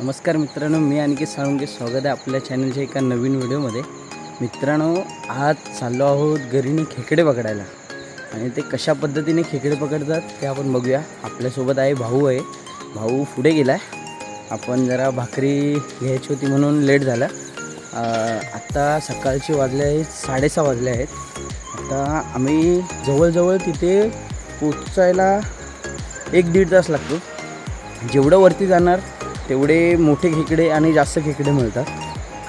नमस्कार मित्रांनो मी आणखी साळुंगे स्वागत आहे आपल्या चॅनलच्या एका नवीन व्हिडिओमध्ये. मित्रांनो आज चाललो आहोत गरीने खेकडे पकडायला. आणि ते कशा पद्धतीने खेकडे पकडतात ते आपण बघूया. आपल्यासोबत आहे भाऊ आहे. भाऊ पुढे गेला आहे आपण जरा भाकरी घ्यायची होती म्हणून लेट झाला. आत्ता सकाळचे वाजले आहेत साडेसहा वाजले आहेत. आता आम्ही जवळजवळ तिथे पोचायला एक दीड तास लागतो. जेवढं वरती जाणार तेवढे मोठे खेकडे आणि जास्त खेकडे मिळतात.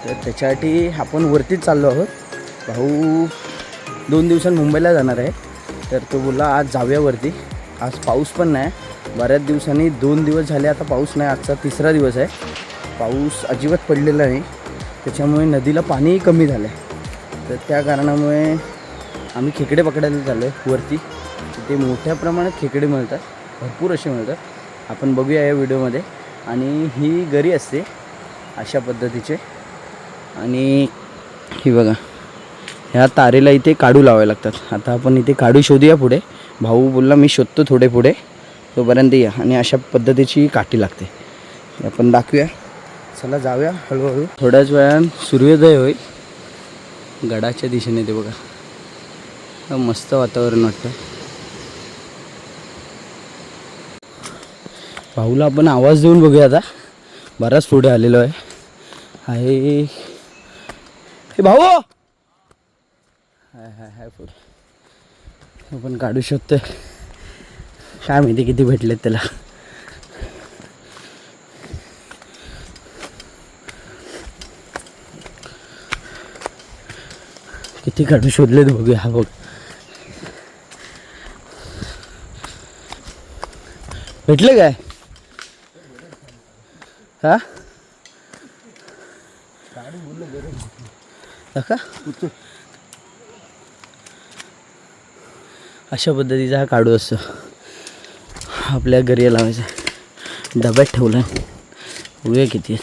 तर त्याच्यासाठी आपण वरतीच चाललो आहोत. भाऊ दोन दिवसांत मुंबईला जाणार आहे. तर तो बोलला आज जाऊया वरती. आज पाऊस पण नाही. बऱ्याच दिवसांनी दोन दिवस झाले आता पाऊस नाही. आजचा तिसरा दिवस आहे. पाऊस अजिबात पडलेला नाही. त्याच्यामुळे नदीला पाणीही कमी झालं आहे तर त्या कारणामुळे आम्ही खेकडे पकडायला चाललो आहे वरती. तिथे मोठ्या प्रमाणात खेकडे मिळतात. भरपूर असे मिळतात. आपण बघूया या व्हिडिओमध्ये. आणि ही गरी असते अशा पद्धतीचे. आणि ही बघा ह्या तारेला इथे काढू लावावे लागतात. आता आपण इथे काढू शोधूया पुढे. भाऊ बोलला मी शोधतो थोडे पुढे. तोपर्यंत या. आणि अशा पद्धतीची काठी लागते. आपण दाखवूया. चला जाऊया हळूहळू. थोड्याच वेळान सूर्योदय होईल. गडाच्या दिशेने ते बघा. मस्त वातावरण वाटतं. भाऊला आपण आवाज देऊन बघूया आता. बराच पुढे आलेलो आहे. आहे. हे भाऊ! हाय हाय हाय पुढे. आपण काढू शकतोय. काय माहिती किती भेटलेत त्याला. किती काढू शोधलेत बघूया हा बघ. भेटले काय? हा? का अशा पद्धतीचा हा काढू असतो. आपल्या घरी लावायचा. डब्यात ठेवला उभे किती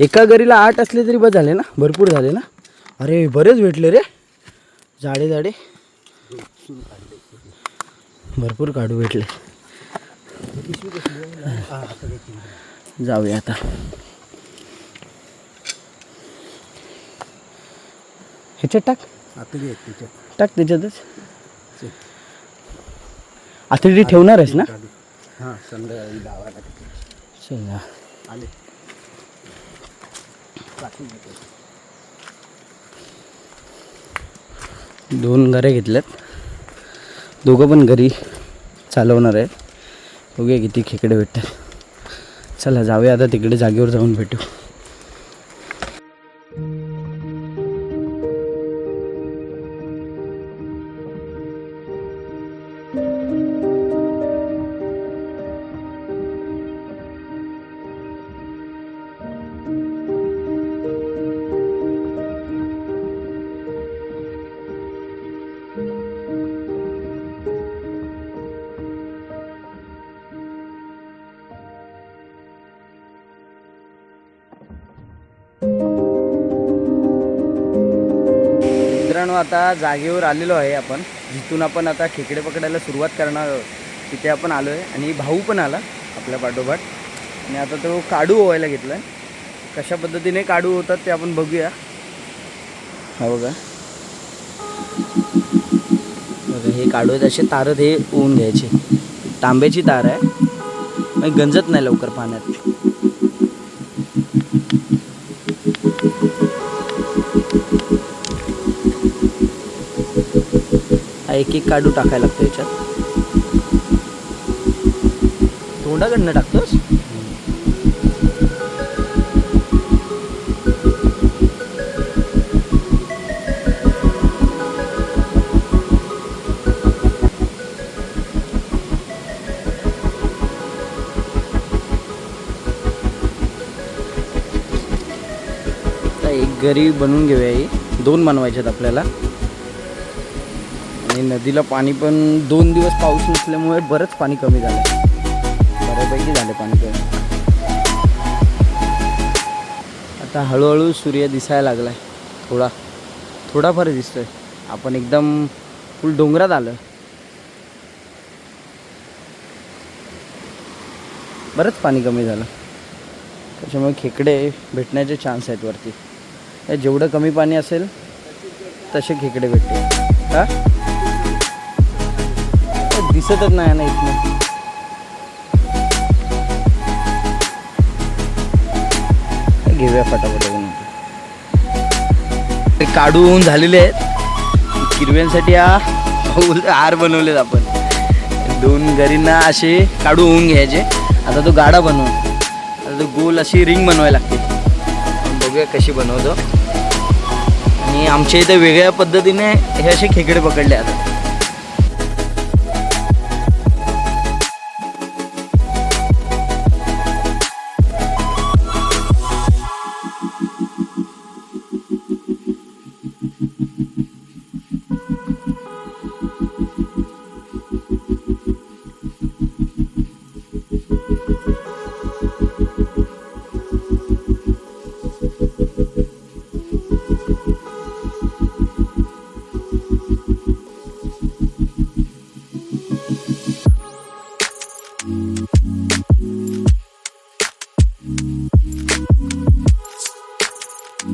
एका गरीला आठ असले तरी बस झाले ना? भरपूर झाले ना? अरे बरेच भेटले रे. जाडे जाडे. भरपूर काढू भेटले. जाऊया आता. ह्याच्यात टाक. टाक त्याच्यातच. आतडी ठेवणार आहेस ना? हां संध्याकाळी गावाला चला आले. टाकून देतो. दोन घरे घेतल्यात. दोघं पण घरी चालवणार आहेत. बघूया किती खेकडे भेटतात. चला जाऊया आता तिकडे जागेवर जाऊन भेटू. मित्रांनो आता जागेवर आलेलो आहे आपण. जिथून आपण आता खेकडे पकडायला सुरुवात करणार आहोत तिथे आपण आलो आहे आणि भाऊ पण आला आपल्या पाठोपाठ. आणि आता तो काढू ओवायला घेतला आहे कशा पद्धतीने काढू होतात ते आपण बघूया. हा बघा. बघा हे काढू आहेत. असे तारत हे ओवून घ्यायचे. तांब्याची तार आहे. मग गंजत नाही लवकर पाण्यात. एक एक काढू टाकायला लागतो याच्यात. तोंडाकडनं टाकतोस? एक घरी बनवून घेऊया ही. दोन बनवायच्यात आपल्याला. आणि नदीला पाणी पण दोन दिवस पाऊस नसल्यामुळे बरंच पाणी कमी झालं. बऱ्यापैकी झालं पाणी कमी. आता हळूहळू सूर्य दिसायला लागला आहे थोडा थोडाफार दिसतो आहे आपण एकदम फुल डोंगरात आलं बरंच पाणी कमी झालं. त्याच्यामुळे खेकडे भेटण्याचे चान्स आहेत वरती. जेवढं कमी पाणी असेल तसे खेकडे भेटते हां? काय दिसतच नाही ना इथनं. घेऊया फटाफट ते काढून झालेले आहेत. किरव्यांसाठी हा हार बनवलेत आपण. दोन गरींना असे काढून घ्यायचे. आता तो गाडा बनव. आता तो गोल अशी रिंग बनवायला लागते. बघूया कशी बनवतो. आणि आमच्या इथे वेगळ्या पद्धतीने हे असे खेकडे पकडले आता असे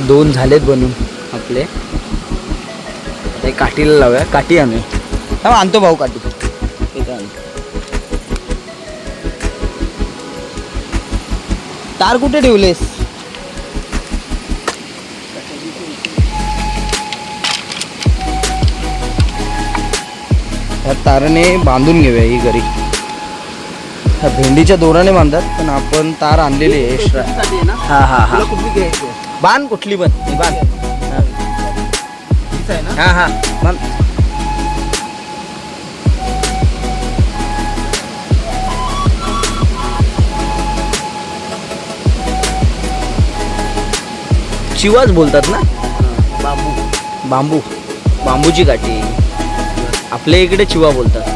दोन झालेत बनून आपले. ते काठीला लावूया. काठी आणूया हा आणतो भाऊ आणतो. तार कुठे ठेवलेस? ह्या ताराने बांधून घेऊया ही घरी. ह्या भेंडीच्या दोराने बांधतात पण आपण तार आणलेली आहे एक्स्ट्रा हा हा हा. बांध कुठली पण. ही बांध. हा. हा हा. बांध. चिवाच बोलतात ना? बाबू. बांबू. बांबूची काठी आपल्या इकडे चिवा बोलतात.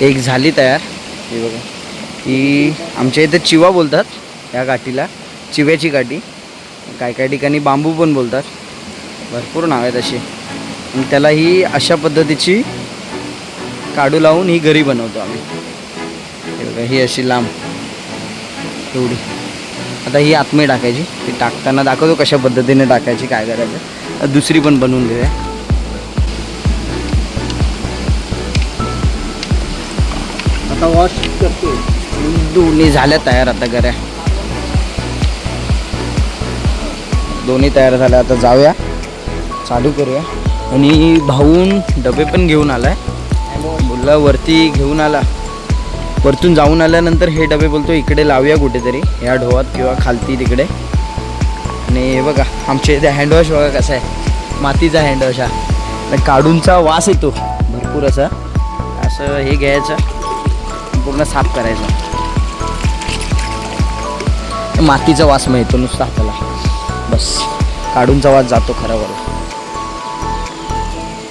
एक झाली तयार. हे बघा. ही आमच्या इथे चिवा बोलतात या काठीला चिव्याची काठी काय काय ठिकाणी बांबू पण बोलतात. भरपूर नाव आहेत अशी. आणि त्याला ही अशा पद्धतीची काढू लावून ही घरी बनवतो आम्ही. हे बघा ही अशी लांब. एवढी. आता ही आत्मे टाकायची. ती टाकताना दाखवतो कशा पद्धतीने टाकायची काय करायचं. दुसरी पण बनवून घेऊया प्रवास करतो. दोन्ही झाल्या तयार आता गऱ्या. दोन्ही तयार झाल्या आता जाऊया. चालू करूया. आणि भाऊन डबे पण घेऊन आलाय. बोलला वरती घेऊन आला. वरतून जाऊन आल्यानंतर हे डबे बोलतो इकडे लावूया कुठेतरी. ह्या ढोवात किंवा खालती तिकडे. आणि हे बघा आमच्या इथे हँडवॉश बघा कसा आहे. मातीचा हँडवॉश हा. काढूनचा वास येतो. भरपूर असा. असं हे घ्यायचं. पूर्ण साफ करायचं. मातीचा वास मिळतो नुसता आपल्याला. बस. काढूनचा वास जातो खरा बरोबर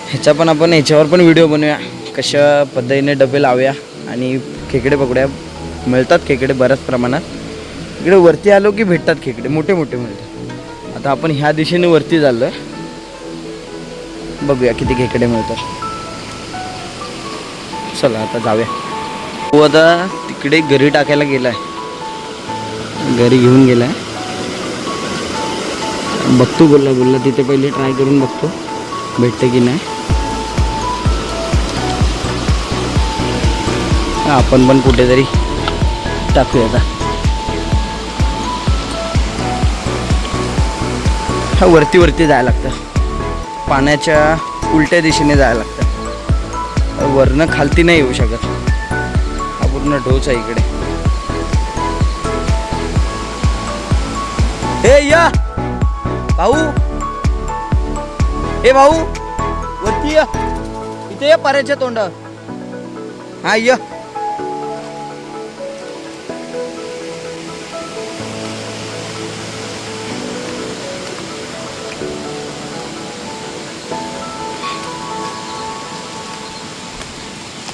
ह्याचा पण आपण ह्याच्यावर पण व्हिडिओ बनवूया. कशा पद्धतीने डबे लावूया आणि खेकडे पकडूया मिळतात खेकडे बऱ्याच प्रमाणात. इकडे वरती आलो की भेटतात खेकडे. मोठे मोठे मिळतात. आता आपण ह्या दिशेने वरती चाललो आहे बघूया किती खेकडे मिळतात. चला आता जाऊया. तो आता तिकडे घरी टाकायला गेलाय. घरी घेऊन गेलाय. बघतो बोलला बोलला तिथे पहिले ट्राय करून बघतो भेटते की नाही. आपण पण कुठेतरी टाकूया आता. हा वरती वरती जायला लागतं. पाण्याच्या उलट्या दिशेने जायला लागतं. वरनं खालती नाही येऊ शकत. पूर्ण ढोच आहे इकडे. हे या! भाऊ! हे भाऊ! वरती या. इथे या पाऱ्याच्या तोंडावर. हा या.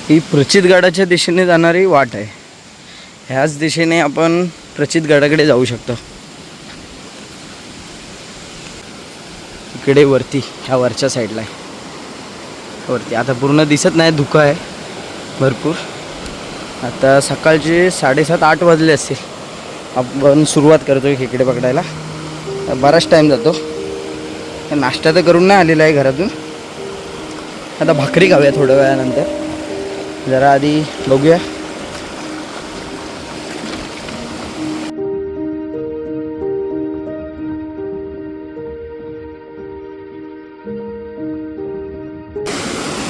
ही प्रचितगडाच्या दिशेने जाणारी वाट आहे. ह्याच दिशेने आपण प्रचितगडाकडे जाऊ शकतो. इकडे वरती ह्या वरच्या साईडला आहे. वरती. आता पूर्ण दिसत नाही धुकं आहे. भरपूर. आता सकाळचे साडेसात आठ वाजले असतील. आपण सुरुवात करतो खेकडे पकडायला बराच टाईम जातो. नाश्ता तर करून नाही आलेला आहे घरातून. आता भाकरी खाऊया थोड्या वेळानंतर. जरा आधी बघूया.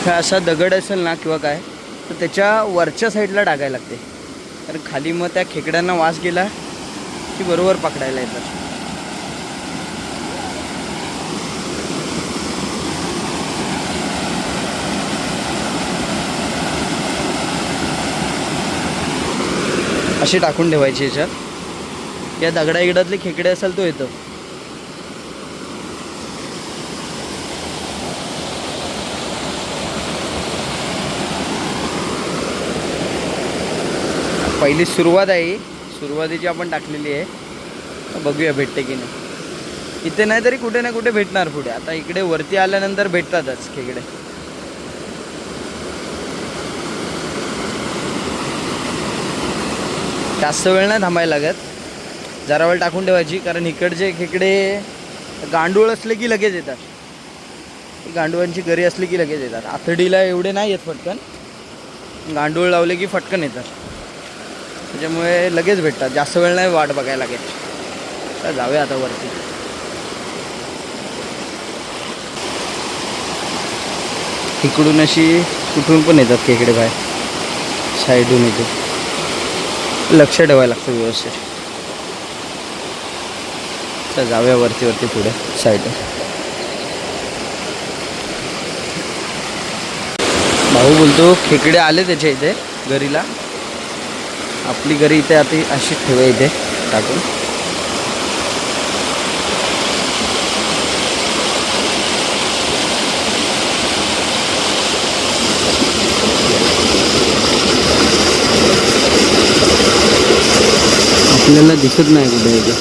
असा दगड असेल ना किंवा काय तर त्याच्या वरच्या साईडला टाकायला लागते. कारण खाली मग त्या खेकड्यांना वास गेला की बरोबर पकडायला येतात. अशी टाकून ठेवायची याच्यात. या दगडा इगडातले खेकडे असेल तो येतो पहिली सुरुवात आहे सुरुवातीची आपण टाकलेली आहे. बघूया भेटते की नाही. इथे नाही तरी कुठे ना कुठे भेटणार पुढे. आता इकडे वरती आल्यानंतर भेटतातच खेकडे. जास्त वेळ नाही थांबायला लागत. जरा वेळ टाकून ठेवायची कारण इकडचे खेकडे गांडूळ असले की लगेच येतात. गांडूळांची गरी असली की लगेच येतात. आथडीला एवढे नाही येत फटकन गांडूळ लावले की फटकन येतात. त्याच्यामुळे लगेच भेटतात. जास्त वेळ नाही वाट बघायला लागेल तर जाऊया आता वरती. इकडून अशी कुठून पण येतात खेकडे बाहेर. साईडून येते लक्ष ठेवायला लागतं व्यवस्थित. तर जाऊया वरती वरती पुढे साईड भाऊ बोलतो खेकडे आले त्याच्या इथे घरीला. आपली घरी इथे आता अशीच ठेवा इथे टाकून. आपल्याला दिसत नाही कुठे इथे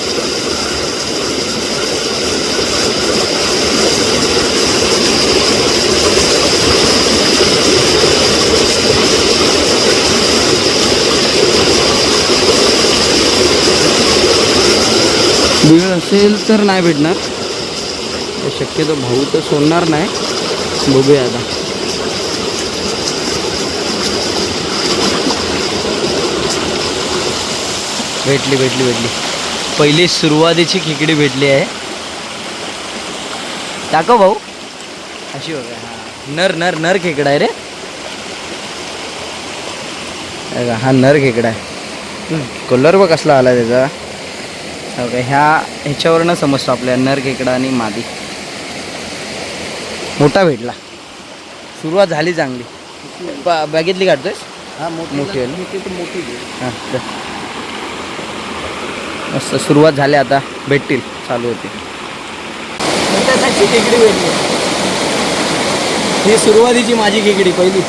वेळ असेल तर नाही भेटणार. शक्यतो भाऊ तर सोडणार नाही. बघूया आता. भेटली भेटली भेटली. पहिली सुरुवातीची खिकडी भेटली आहे. दाखव भाऊ. अशी बघा हा. नर नर नर खेकडा आहे रे. हे बघा, हा नर खेकडा आहे. कलर बघ कसला आला त्याचा. हो का ह्या ह्याच्यावरनं समजतो आपल्या नर खेकडा आणि मादी. मोठा भेटला. सुरुवात झाली चांगली. ब- बॅगेतली काढतोय हा मोठी मोठी. हां. मस्त सुरुवात झाली आता. भेटतील. चालू होते खेकडी भेटली. ही सुरुवातीची माझी खेकडी पहिली.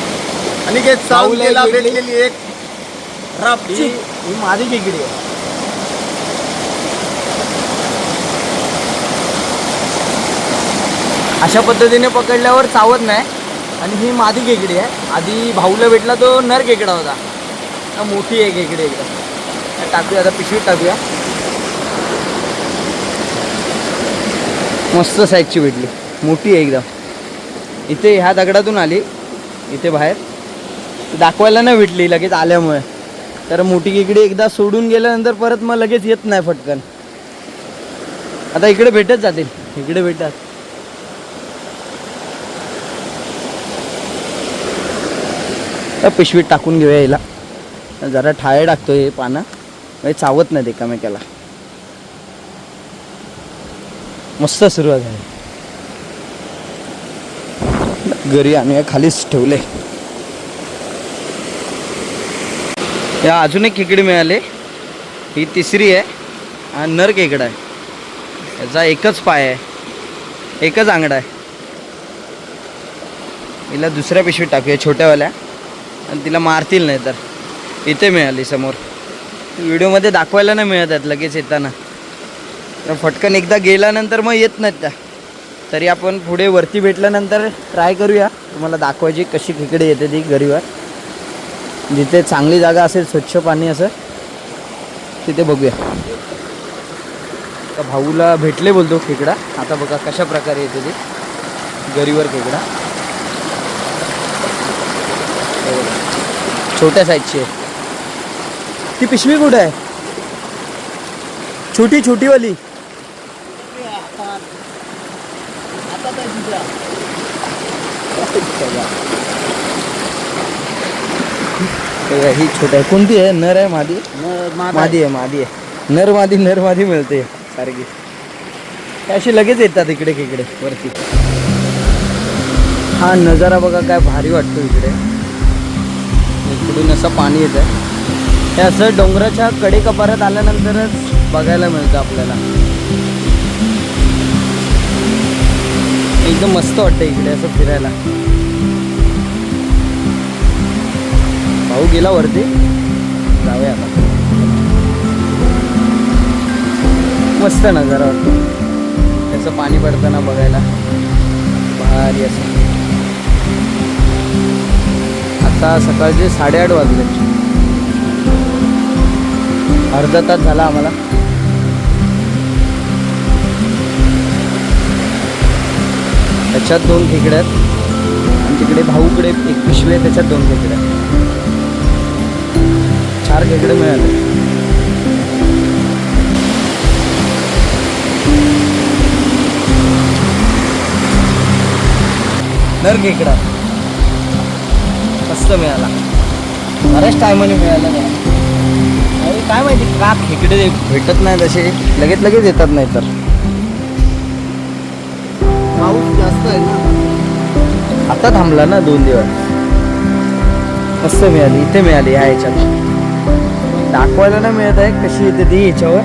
आणि एक चावलेला. भेटलेली एक. ही रापची. ही माझी खेकडी आहे. अशा पद्धतीने पकडल्यावर चावत नाही. आणि ही मादी खेकडी आहे. आधी भाऊला भेटला तो नर खेकडा होता. मोठी आहे खेकडी एकदम. टाकूया आता पिशवीत टाकूया. मस्त साईजची भेटली. मोठी आहे एकदम. इथे ह्या दगडातून आली. इथे बाहेर. दाखवायला नाही भेटली लगेच आल्यामुळे. तर मोठी इकडे एकदा सोडून गेल्यानंतर परत मग लगेच येत नाही फटकन आता इकडे भेटत जातील. इकडे भेटतात. तर पिशवीत टाकून घेऊया याला जरा ठाळे टाकतो हे पानं. म्हणजे चावत नाहीत एकामेकाला. मस्त सुरुवात आहे घरी आम्ही खालीच ठेवले. या अजून एक खेकडी मिळाली. ही तिसरी आहे आणि नर खेकडा आहे. याचा एकच पाय आहे. एकच आंगडा आहे. हिला दुसऱ्या पिशवीत टाकूया छोट्यावाल्या. आणि तिला मारतील नाही तर इथे मिळाली समोर. व्हिडिओमध्ये दाखवायला नाही मिळत आहेत लगेच येताना. तर फटकन एकदा गेल्यानंतर मग येत नाहीत त्या. तरी आपण पुढे वरती भेटल्यानंतर ट्राय करूया. तुम्हाला दाखवायची कशी खेकडे येते ती घरीवर. जिथे चांगली जागा असेल स्वच्छ पाणी असं तिथे बघूया. तर भाऊला भेटले बोलतो खेकडा. आता बघा कशा प्रकारे येते ती. गरीवर खेकडा. छोट्या साईजची आहे. ती पिशवी कुठं आहे? छोटी छोटीवाली. हे ही छोटी आहे. कोणती आहे? नर आहे मादी? मादी. आहे मादी आहे. नर मादी नर मादी मिळते. सारखी. अशी लगेच येतात इकडे इकडे वरती. हा नजारा बघा काय भारी वाटतो इकडे. इकडून असं पाणी येतं हे असं डोंगराच्या कडे कपारात आल्यानंतरच बघायला मिळतं आपल्याला. एकदम मस्त वाटतं इकडे असं फिरायला. भाऊ गेला वरती. जाऊया आता मस्त नजारा वाटतो. त्याचं पाणी पडताना बघायला. भारी असं. आता सकाळचे साडेआठ वाजले. अर्धा तास झाला आम्हाला. त्याच्यात दोन खेकड्या आहेत. आणि तिकडे भाऊकडे एक पिशवी आहे त्याच्यात दोन खेकड्या आहेत. चार खेकडे मिळाले. नर खेकडा. मस्त मिळाला. बऱ्याच टायमाने मिळाला नाही. अरे काय माहिती का खेकडे भेटत नाही तसे लगेच लगेच येतात नाही तर पाऊस जास्त आहे ना. आता थांबला ना दोन दिवस. मस्त मिळाली इथे मिळाली ह्या याच्यात दाखवायला ना मिळत आहे कशी येते ती याच्यावर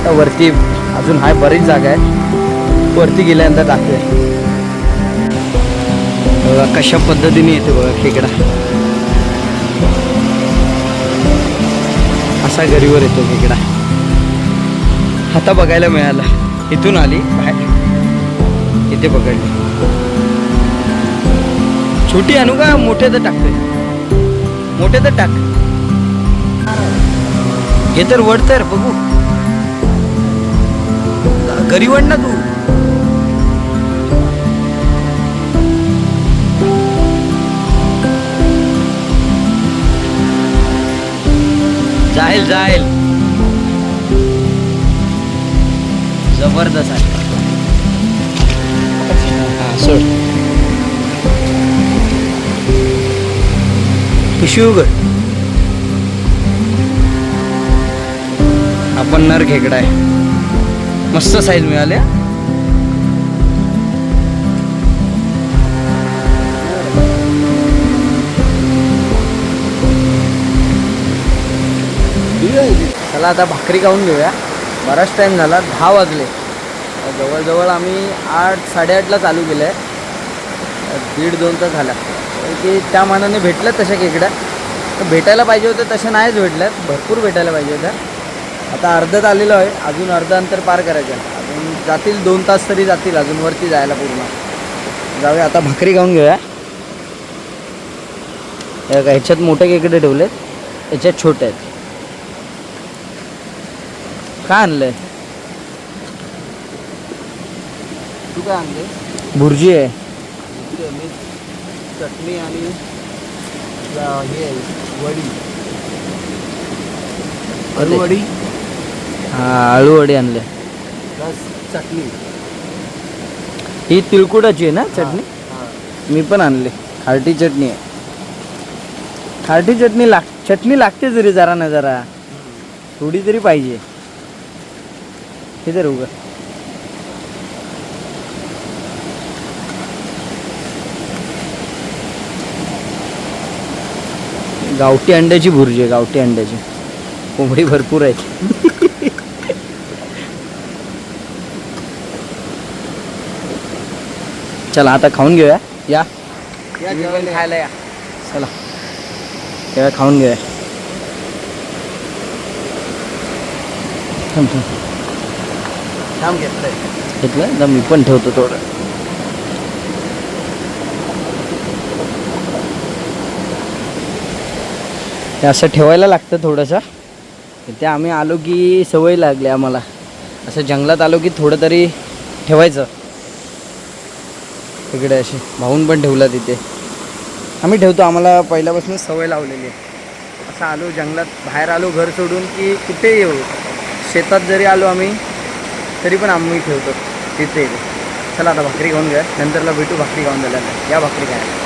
आता वरती अजून हाय बरीच जागा आहे वरती गेल्यानंतर दाखवूया कशा पद्धतीने येते बघा खेकडा. असा घरीवर येतो खेकडा. आता बघायला मिळाला. इथून आली बाहेर. इथे पकडली. छोटी आणू का? मोठे तर टाकते मोठे तर टाक. हे तर वड तर बघू. घरी वड ना तू. जाईल जाईल. जबरदस्त आहे. हा, सोड. पिशवी उघड. आपण नर खेकडा आहे. मस्त साईज मिळाले चला आता भाकरी खाऊन घेऊया. बराच टाईम झाला दहा वाजले. जवळजवळ आम्ही आठ साडेआठला चालू केलं आहे दीड दोन तास झाला. की त्या मानाने भेटल्यात तशा केकड्या तर भेटायला पाहिजे होतं तशा नाहीच भेटल्यात. भरपूर भेटायला पाहिजे होत्या. आता अर्ध्यात आलेलो आहे. अजून अर्ध अंतर पार करायचं आहे. अजून जातील दोन तास तरी जातील अजून वरती जायला पूर्ण. जाऊया आता भाकरी खाऊन घेऊया. ह्याच्यात मोठे केकडे ठेवलेत. याच्यात छोटे आहेत. काय आणलंय? तू काय आणले भुर्जी आहे. चटणी आणि हे आहे, वडी. वडी हा आळू वडी आणले प्लस चटणी. ही तिळकुटाची आहे ना चटणी? हा. मी पण आणली. खारटी चटणी आहे. खारटी चटणी लाग चटणी लागते जरी जरा ना जरा. थोडी तरी पाहिजे. हे तर उगा गावठी अंड्याची भुर्जी आहे गावठी अंड्याची. कोंबडी भरपूर आहे. चला आता खाऊन घेऊया. या. खायला या. चला. तेव्हा खाऊन घेऊया. थांब घेतलंय. घेतलं ना मी पण ठेवतो थोडं ते असं ठेवायला लागतं थोडंसं. ते आम्ही आलो की सवय लागली आम्हाला. असं जंगलात आलो की थोडं तरी ठेवायचं. तिकडे असे भाऊन पण ठेवला तिथे आम्ही ठेवतो आम्हाला पहिल्यापासून सवय लावलेली आहे. असं आलो जंगलात बाहेर आलो घर सोडून की कुठे येऊ. शेतात जरी आलो आम्ही तरी पण आम्ही ठेवतो. तिथे. चला आता भाकरी खाऊन घ्या नंतरला भेटू भाकरी खाऊन झाल्यानंतर. या भाकरी खायला.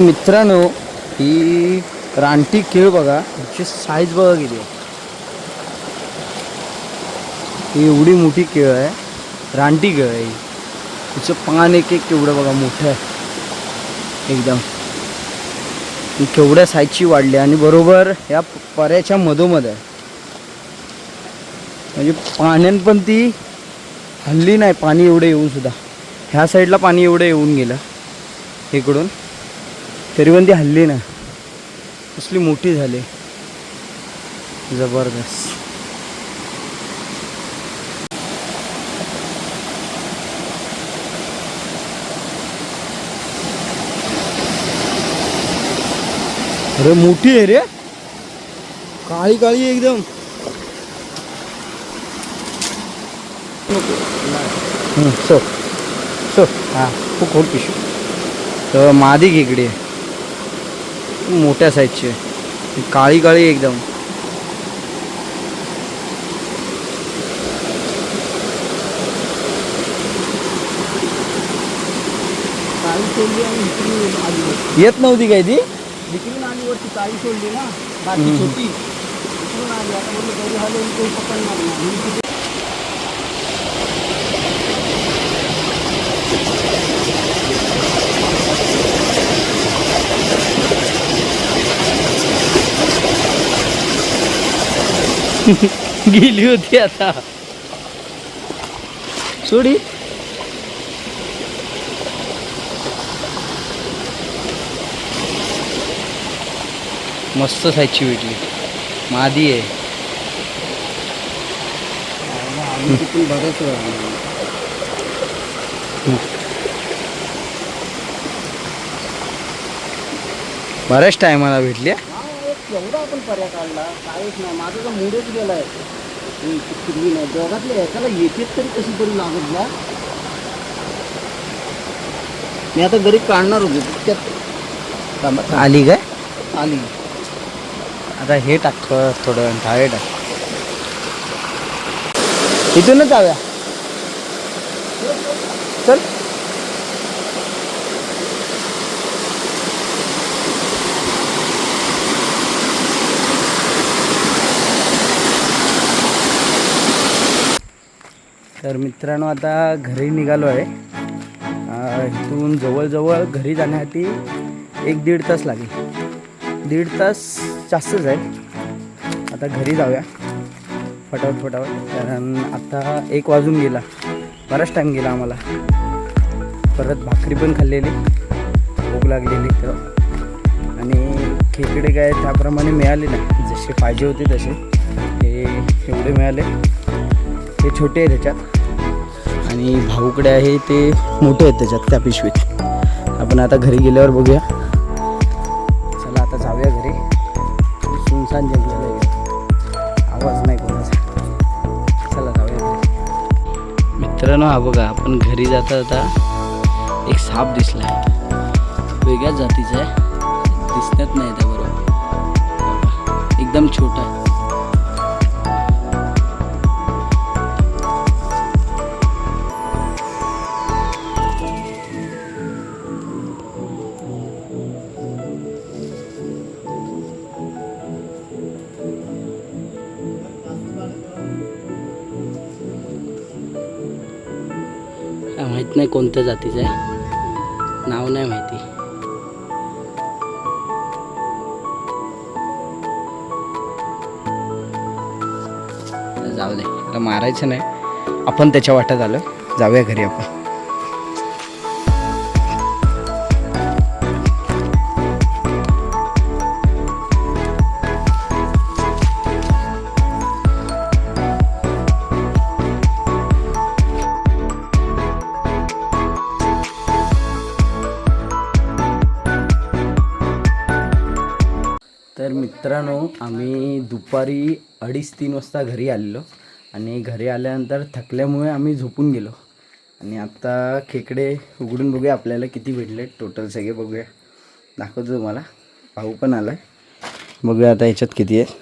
मित्रांनो ही रानटी केळ बघा. याची साईज बघा किती आहे. ही एवढी मोठी केळ आहे. रानटी केळ आहे तिचं पान एक एक केवढं बघा मोठं आहे. एकदम. ही केवढ्या साईजची वाढली आणि बरोबर या पर्याच्या मधोमध आहे. म्हणजे पाण्यान पण ती हल्ली नाही. पाणी एवढं येऊन सुद्धा. ह्या साईडला पाणी एवढं येऊन गेलं. इकडून. तरी पण ती हल्ली ना. कसली मोठी झाली. जबरदस्त. अरे मोठी आहे रे. काळी काळी एकदम. सो सो हां. खूप खोट पिशू तर मादी खेकडी आहे. मोठ्या साईजची आहे काळी काळी एकदम. ताई सोडली आणि इकडून आली. वरती. येत नव्हती काय ती? इकडून आली वरती ताई सोडली ना. बाकी हम्म. छोटी. इकडून आली. आता बोललो घरी आलो की काही पकडणार नाही. गेली होती आता. सोडी. मस्त साईजची भेटली मादी आहे. बरंच बऱ्याच टायमाला भेटल्या एवढा आपण पर्याय काढला काहीच नाही. माझा तर मूडच गेलाय हे इथे पूर्वी नाही. दोघातले एकाला येतेच तरी कशी तरी लागत ना मी आता घरी काढणार होतो. त्यात थांबा, थांबा. आली काय? आली. आता हे टाक थोडं डाळे टाक. इथूनच जाऊया. तर मित्रांनो आता घरी निघालो आहे इथून जवळजवळ घरी जाण्यासाठी एक दीड तास लागेल. दीड तास जास्तच आहे. आता घरी जाऊया. फटाफट फटाफट. कारण आता एक वाजून गेला. बराच टाईम गेला आम्हाला. परत भाकरी पण खाल्लेली. भूक लागलेली तर. आणि खेकडे काय त्याप्रमाणे मिळाले नाही. जसे पाहिजे होते तसे. हे एवढे मिळाले. ते छोटे आहे त्याच्यात. आणि भाऊकडे आहे ते मोठे आहेत त्याच्यात त्या पिशवीत. आपण आता घरी गेल्यावर बघूया. चला आता जाऊया घरी. सुनसान जंगल आहे आवाज नाही कोणाचा. चला जाऊया घरी. मित्रांनो हा बघा आपण घरी जाता जाता एक साप दिसला आहे. वेगळ्याच जातीचा आहे. दिसत नाही त्याबरोबर. एकदम छोटा नाही कोणत्या जातीचं आहे. नाव नाही माहिती. जाऊ दे मारायचं नाही. आपण त्याच्या वाटत आलो. जाऊया घरी आपण. मित्रांनो आम्ही दुपारी अडीच तीन वाजता घरी आलेलो. आणि घरी आल्यानंतर थकल्यामुळे आम्ही झोपून गेलो. आणि आता खेकडे उघडून बघूया आपल्याला किती भेटले. टोटल सगळे बघूया. दाखवतो तुम्हाला. भाऊ पण आला आहे बघूया आता ह्याच्यात किती आहेत.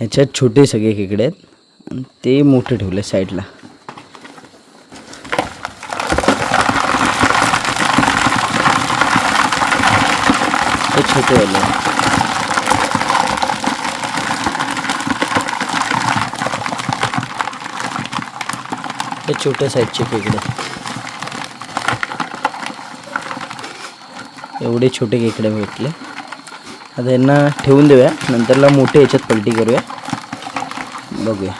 ह्याच्यात छोटे सगळे खेकडे आहेत. आणि ते मोठे ठेवले साईडला. छोटे वाले. छोट्या साईजचे खेकडे एवढे छोटे खेकडे भेटले. आता यांना ठेवून देऊया. नंतरला मोठे याच्यात पलटी करूया. बघूया.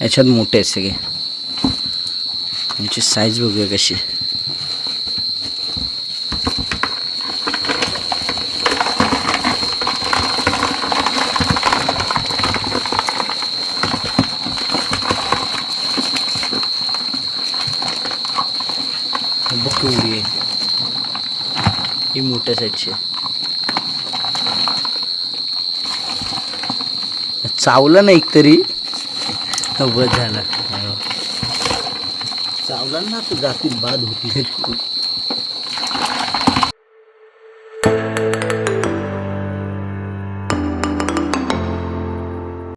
याच्यात मोठे आहेत सगळे. यांची साईज बघूया कशी आहे. बघ केवढी आहे ही आहे. चावलं नाही तरी. बस झाला चावला ना तर जातील बाद होती